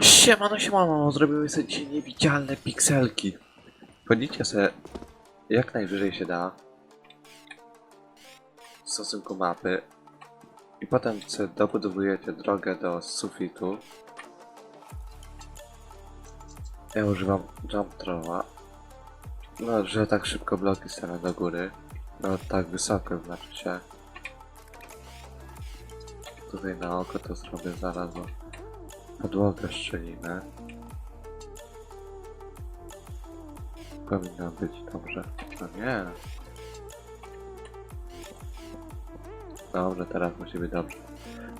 Siemano, siemano, zrobiły sobie dzisiaj niewidzialne pikselki. Wchodzicie sobie jak najwyżej się da w stosunku mapy i potem sobie dobudowujecie drogę do sufitu. Ja używam jump throwa. No, że tak szybko bloki stawiam do góry. No, tak wysoko znaczy się. Tutaj na oko to zrobię zaraz, bo podłogę szczelimy. Powinno być dobrze. No nie. Dobrze, teraz musi być dobrze.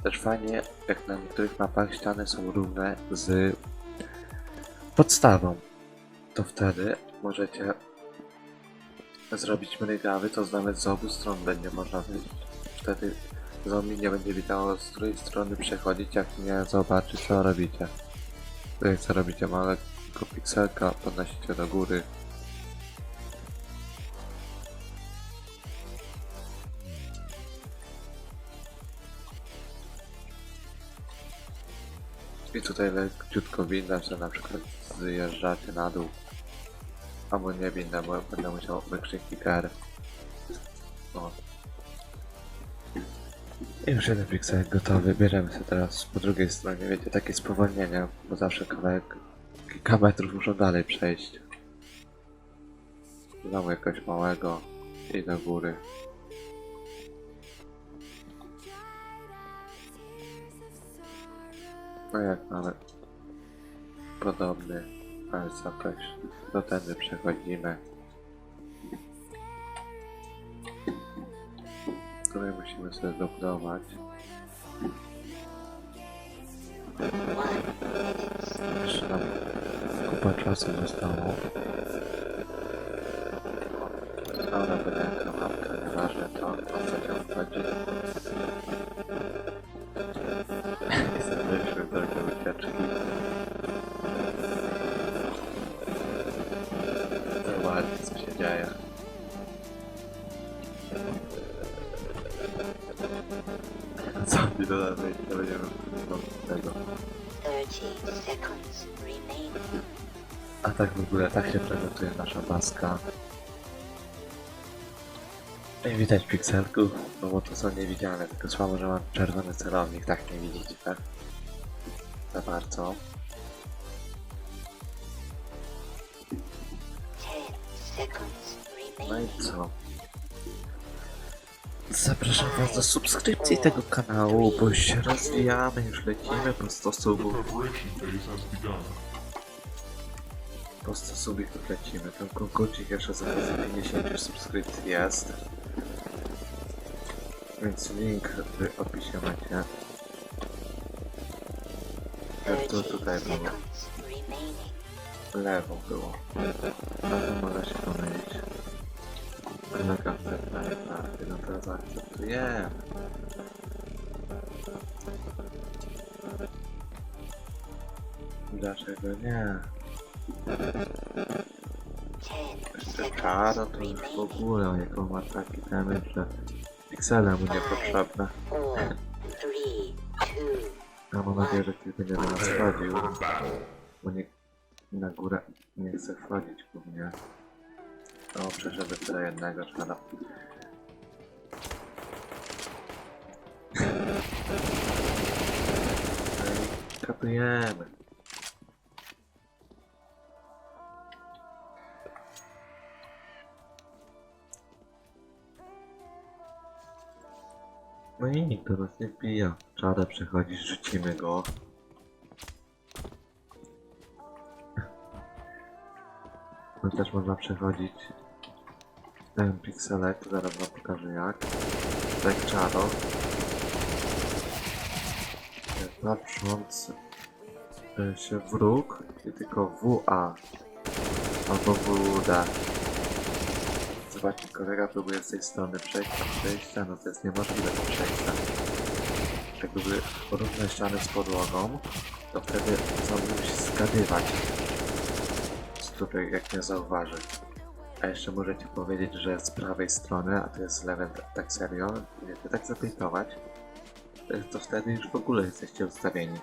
Też fajnie, jak na niektórych mapach ściany są równe z podstawą. To wtedy możecie zrobić mrygawy, to nawet z obu stron będzie można. Wtedy zombie nie będzie widziało z której strony przechodzić, jak nie zobaczy co robicie. Tutaj co robicie małego pikselka, podnosicie do góry. I tutaj lekciutko widać, że na przykład zjeżdżacie na dół. Albo nie windę, bo będę musiał wykrzyknik R. I Już jeden pikselek gotowy, bierzemy się teraz po drugiej stronie, wiecie, takie spowolnienie, bo zawsze kawałek, kilka metrów muszą dalej przejść. Znowu jakoś małego i do góry. No jak mamy podobny, a wysokość, do tędy przechodzimy. Tutaj musimy sobie dobudować. Jeszcze kupa czasu zostało. Będziemy do tego. 30 seconds remaining. A tak w ogóle, tak się prezentuje nasza maska. Nie widać pikselków, no bo to są niewidzialne, tylko słabo, że mam czerwony celownik, tak nie widzicie, tak? Za bardzo. 10 seconds No i co? Zapraszam was do subskrypcji tego kanału, bo już się rozwijamy, już lecimy po 100 subów. Preparation phase has begun. Po 100 subów tu lecimy, ten konkursik jeszcze za 50 subskrypcji jest. Więc link w opisie macie. Jak to 30 tutaj było? Lewo było. Ale może się pomylić. Wymaga akceptacji, teraz akceptujemy. Dlaczego nie? 10 Jeszcze czaro to już w ogóle, jaką ma taki temat, że piksele mu niepotrzebne. 4, 3, 2, Ja mam nadzieję, że ktoś będzie do nas wchodził, bo nie, na górę nie chce wchodzić głównie. O, przeszedł tyle jednego czara. No i nikt do nas nie pija. Czarę przechodzisz, rzucimy go. No też można przechodzić ten pikselek, zaraz wam pokażę jak. Tak czaro. Patrząc e, się wróg i tylko WA albo WD. Zobaczcie, kolega próbuje z tej strony przejść przejścia, no to jest niemożliwe do przejścia. Jak były równe ściany z podłogą, to wtedy zombie musi zgadywać, z której jak nie zauważy. A jeszcze możecie powiedzieć, że z prawej strony, a to jest z lewej tak serio, wiecie, tak zapytować, E, to wtedy już w ogóle jesteście ustawieni.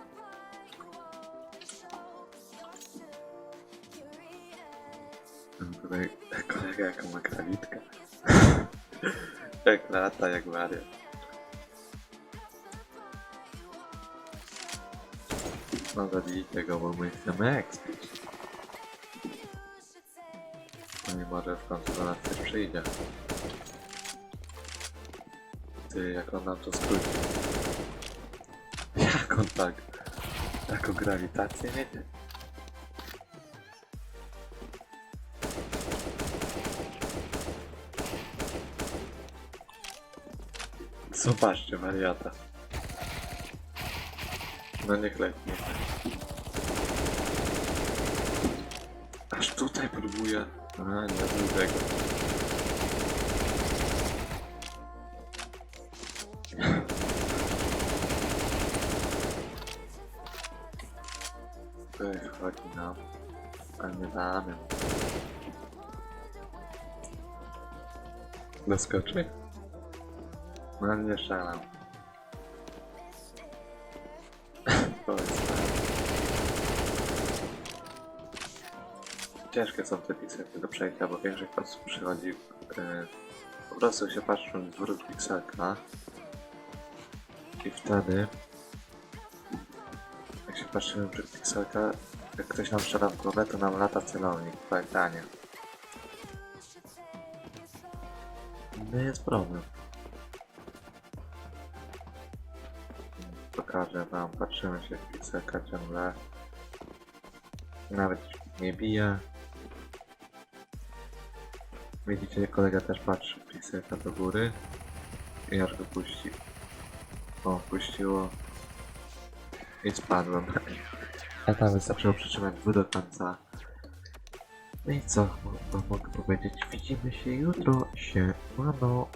Mam tutaj kolega jaką ma krawitkę. jak lata, jak Maria. No zabijcie go, bo my chcemy expić. No i może w końcu do nas przyjdzie. Ty, jak on nam to skróci. Jak on tak? Taką grawitację miecie? Zobaczcie, wariata. No niech leci. Aż tutaj próbuję. A, nie był tego. Tutaj wchodzi nam, a nie damy. Doskoczy? No nie jest tak. Ciężkie są te pikselki do przejścia, bo większość osób przychodzi yy, po prostu się patrzą w wróg pikselka i wtedy jak się patrzymy w pikselka jak ktoś nam strzela w głowę, to nam lata celownik po ekranie. No jest problem. Pokażę wam, patrzymy się w pikselka ciągle. Nawet nie bije. Widzicie, kolega też patrzy w pikselka do góry. I aż go puści. O, puściło. I spadłem. A tam wystarczyło przytrzymać W do końca. No i co? Mo- Mogę powiedzieć, widzimy się jutro. Siemano.